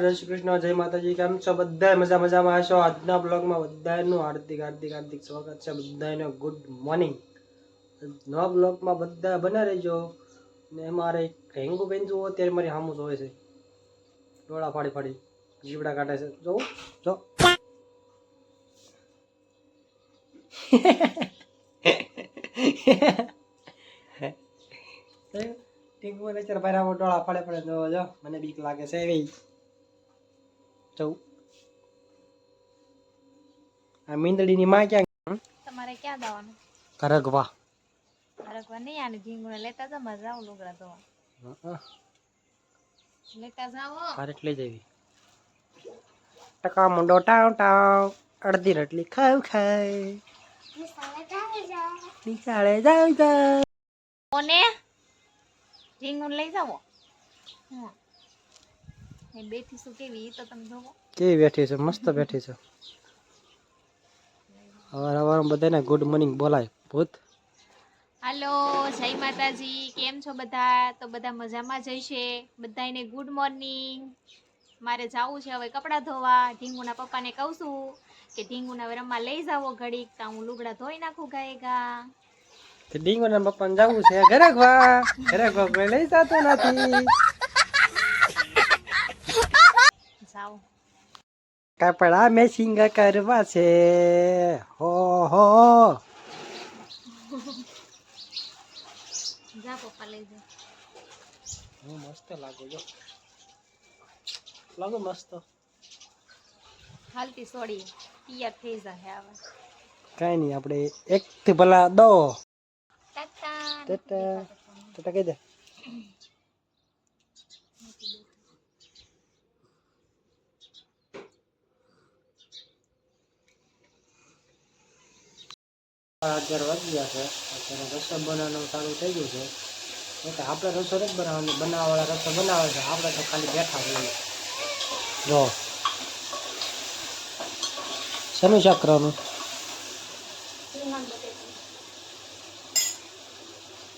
જય શ્રી કૃષ્ણ, જય માતાજી, કેમ છો? બધા મજા મજામાં હશો? આજના બ્લોગમાં બધાનું હાર્દિક હાર્દિક હાર્દિક સ્વાગત છે. બધાને ગુડ મોર્નિંગ. નવા બ્લોગમાં બધા બના રહેજો. ને મારે હેંગુ બેન જુઓ અત્યારે મારી સામું જોવે છે. ડોળા ફાડી ફાડી, જીવડા કાઢે છે. જોવું, જો. ટીંકુ ને અત્યારે ભાઈ ડોળા ફાડે ફાડે જો. મને બીક લાગે છે એવી. જવું આ મીંદડીની માં ક્યાં તમારે ક્યાં દાવાનું કરગવા કરગવા નહીં આને ઢીંગુને લેતા જાઓ મારે જાવ લુગડા ધોવા. લેતા જાઓ. ભારત લઈ જવી. ટકા મુંડો ટાવ ટાવ. અડધી રોટલી ખાવ ખાય નિશાળે જાવ જાવ ઓને ઢીંગુન લઈ જાવો એ બેઠી છું કેવી? તો તમે જોવો. કેવી બેઠી છે? મસ્ત બેઠી છે. અવાર અવાર બધાને ગુડ મોર્નિંગ બોલાય ભૂત. હાલો જય માતાજી. કેમ છો બધા? તો બધા મજામાં જઈશે બધાને ગુડ મોર્નિંગ મારે જાવું છે હવે કપડાં ધોવા. ઢીંગુના પપ્પાને કહું છું કે ઢીંગુના હવે રમવા લઈ જાવો ઘડીક તો હું લુગડા ધોઈ નાખું ગાય ગા ઢીંગુના પપ્પાને જવું છે? ઘરે ઘરે લઈ જતો નથી જાઓ કપડા મેચિંગ કરવા છે. હો હો. જા પપ્પા લઈ જા. હું મસ્ત લાગુ જો. લાગુ મસ્ત. હાલતી સોડી તૈયાર થઈ જશે હવે. કાંઈ નહીં આપણે એક થી ભલા દો. ટાટા. ટાટા. ટાટા કહી દે. અગિયાર ગયા છે. અત્યારે રસો બનાવવાનું ચાલુ થઈ ગયું છે. એટલે આપણે રસો નથી બનાવવાની બનાવવાવાળા રસો બનાવે છે. આપણે તો ખાલી બેઠા હોઈએ. જો. શેનું શાક કરવાનું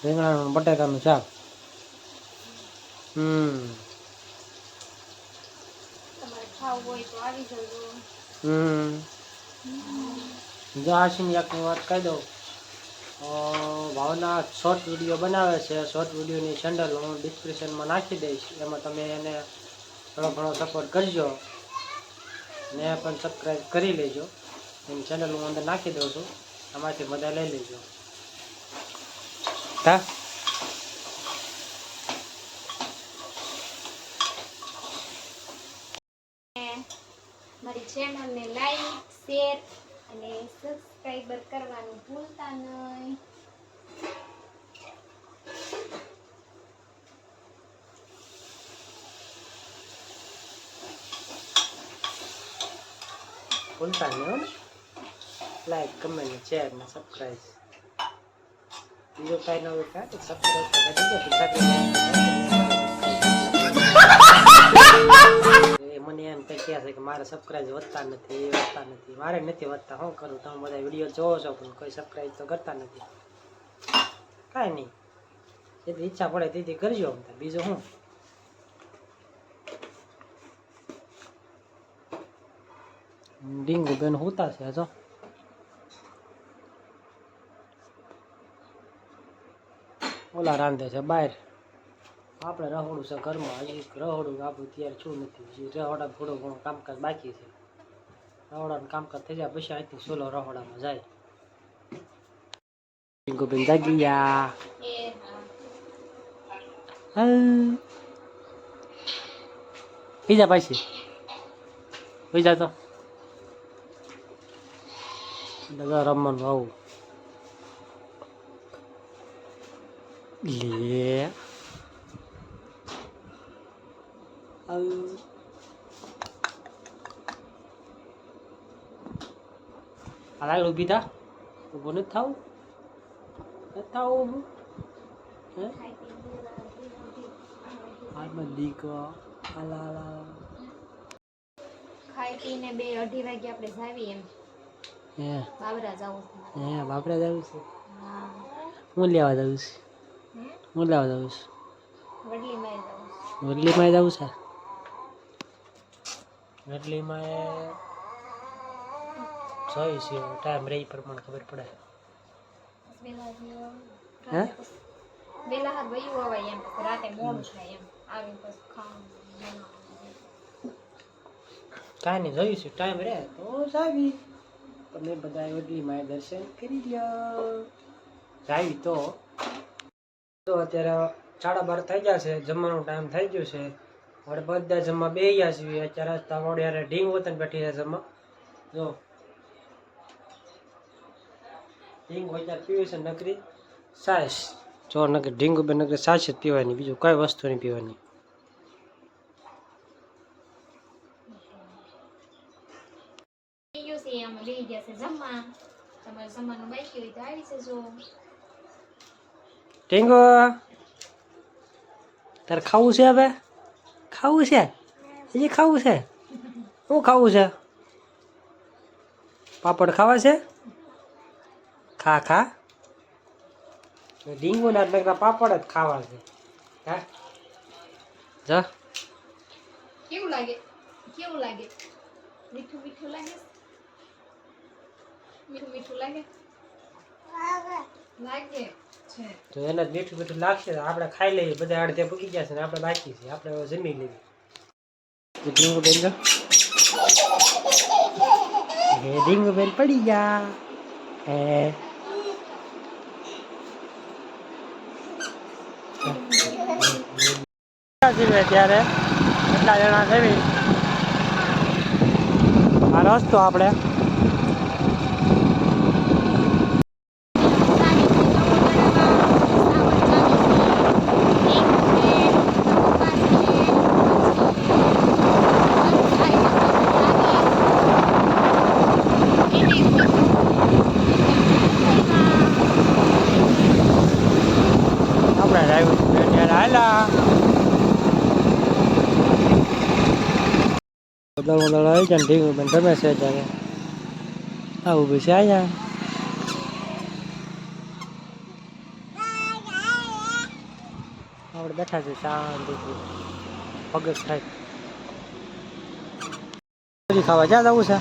રીંગણાનું બટેકાનું શાક. હમ. હમ. જો આશીની યાકની વાત કહી દઉં. ભાવના શોર્ટ વીડિયો બનાવે છે. શોર્ટ વિડીયોની સેન્ડલ હું ડિસ્ક્રિપ્શનમાં નાખી દઈશ. એમાં તમે એને થોડો ઘણો સપોર્ટ કરજો. ને પણ સબસ્ક્રાઈબ કરી લેજો. એની ચેનલ હું અંદર નાખી દઉં છું. આમાંથી બધા લઈ લેજો. હા? મારી ચેનલને લાઈક શેર અને સબસ્ક્રાઈબર કરવાનું ભૂલતા નહીં ભૂલતા નહીં લાઈક કમેન્ટ શેર ને સબસ્ક્રાઈબ બીજો કાંઈ નવું કાંઈ સબસ્ક્રાઈબ કરી દેજો મને એમ કંઈ કહે છે કે મારે સબસ્ક્રાઇબ વધતા નથી વધતા નથી. મારે નથી વધતા શું કરું? તમે બધા વીડિયો જોવો છો, પણ કોઈ સબસ્ક્રાઇબ તો કરતા નથી. કાંઈ નહીં. જેથી ઈચ્છા પડે તેથી કરજો. બીજું શું? ડીંગુ બેન હોતા છે જો ઓલા રાંધે છે બહાર. આપણે રહોડું છે ઘરમાં. હજી રહોડું આપણું ત્યારે શું નથી. હજી રહોડા થોડું ઘણું કામકાજ બાકી છે. રહોડાનું કામકાજ થઈ જાય પછી અહીંથી સોલો રહોડામાં જાય. બેન જાગી ગયા. બીજા પાછી. બીજા તો. બધા રમવાનું આવું. લે. આવું. આ લાગડ ઊભી થા ઊભું નથી થાવું? નથી થાવું ઊભું હે? હાથમાં દીકો આલા આલા ખાઈ પીને બે અઢી વાગે આપણે જાવી એમ. હે. બાબરા જવું છે. હે બાપરા જવું છે? હા. લેવા જવું છે? હે? લેવા જવું છે? છે. મુરલીમાં જવું છે? એટલીમાં એ જોઈ છે ટાઈમ રહી પ્રમાણે ખબર પડે. હે? વેલા હાર વયું અવાય એમ રાતે મોડું થાય એમ આવીને પછી ખાવાનું કાંઈ નહીં જોયું છે ટાઈમ રહે. તો જાવી તમે બધા એટલીમાં દર્શન કરી લ્યો. જાવી તો. તો અત્યારે સાડા બાર થઈ ગયા છે જમવાનો ટાઈમ થઈ ગયો છે. બધા જમવા બે ગયા છીએ. અત્યારે તમારે યારે ઢીંગ વતન બેઠી છે જમવા. જો. ઢીંગ અત્યારે પીવે છે નકરી સાસ. જો નકરી ઢીંગ બે નકરી સાસ જ પીવાની. બીજું કઈ વસ્તુ નહીં પીવાની. ઢીંગો. તારે ખાવું છે હવે? ખાવું છે? હજી ખાવું છે? શું ખાવું છે? પાપડ ખાવા છે? ખા ખા. ડીંગુના નકરા પાપડ જ ખાવા છે. હા? જા. કેવું લાગે? કેવું લાગે? મીઠું મીઠું લાગે? મીઠું મીઠું લાગે? તો એને જ મીઠું મીઠું લાગશે આપણે ખાઈ લઈએ બધા અડધે પૂકી ગયા છે ને આપણે બાકી છે આપણે જમી લઈએ. ડીંગુ બેન જો. હે ડીંગુ બેન પડી ગયા. હે. ત્યારે? કેટલા જણા જમી? આ રસ્તો આપણે. બદલ બદલ આવી જાય ઢીંગ બેન રમે છે ત્યારે આવું બી છે અહીંયા આપણે બેઠા છે શાંતિથી પગજ થાય ખાવા જ્યાં જવું છે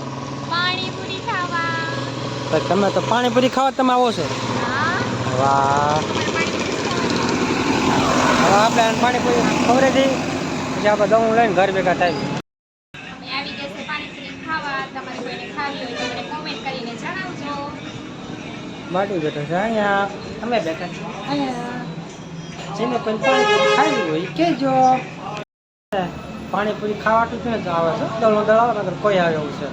પાણીપુરી ખાવા. તમે તો પાણીપુરી ખાવા તમે આવો છો વાહ હવે આપણે પાણીપુરી ખવડે દઈ પછી આપણે દઉં લઈને ઘર ભેગા થાય અમે આવી ગયા છે પાણીપુરી ખાવા તમારે હોય તો મને કોમેન્ટ કરીને જણાવજો. માટી બેઠા છે અહીંયા. અમે બેઠા છે અહીંયા. જેને કોઈ પાણીપુરી ખાવી હોય કહેજો. પાણીપુરી ખાવાતું ક્યાં જ આવે છે. દળો દળાવો નગર કોઈ આવે એવું છે.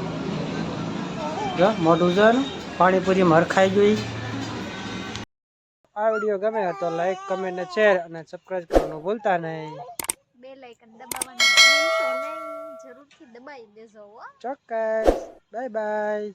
જો મોઢું છે ને પાણીપુરી મર ખાઈ જોઈ આ વીડિયો ગમે તો લાઈક કમેન્ટ શેર અને સબસ્ક્રાઇબ કરવાનું ભૂલતા નહીં. બે લાઇકન દબાવવાનું દબાવી દેજો હો ચોક્કસ બાય બાય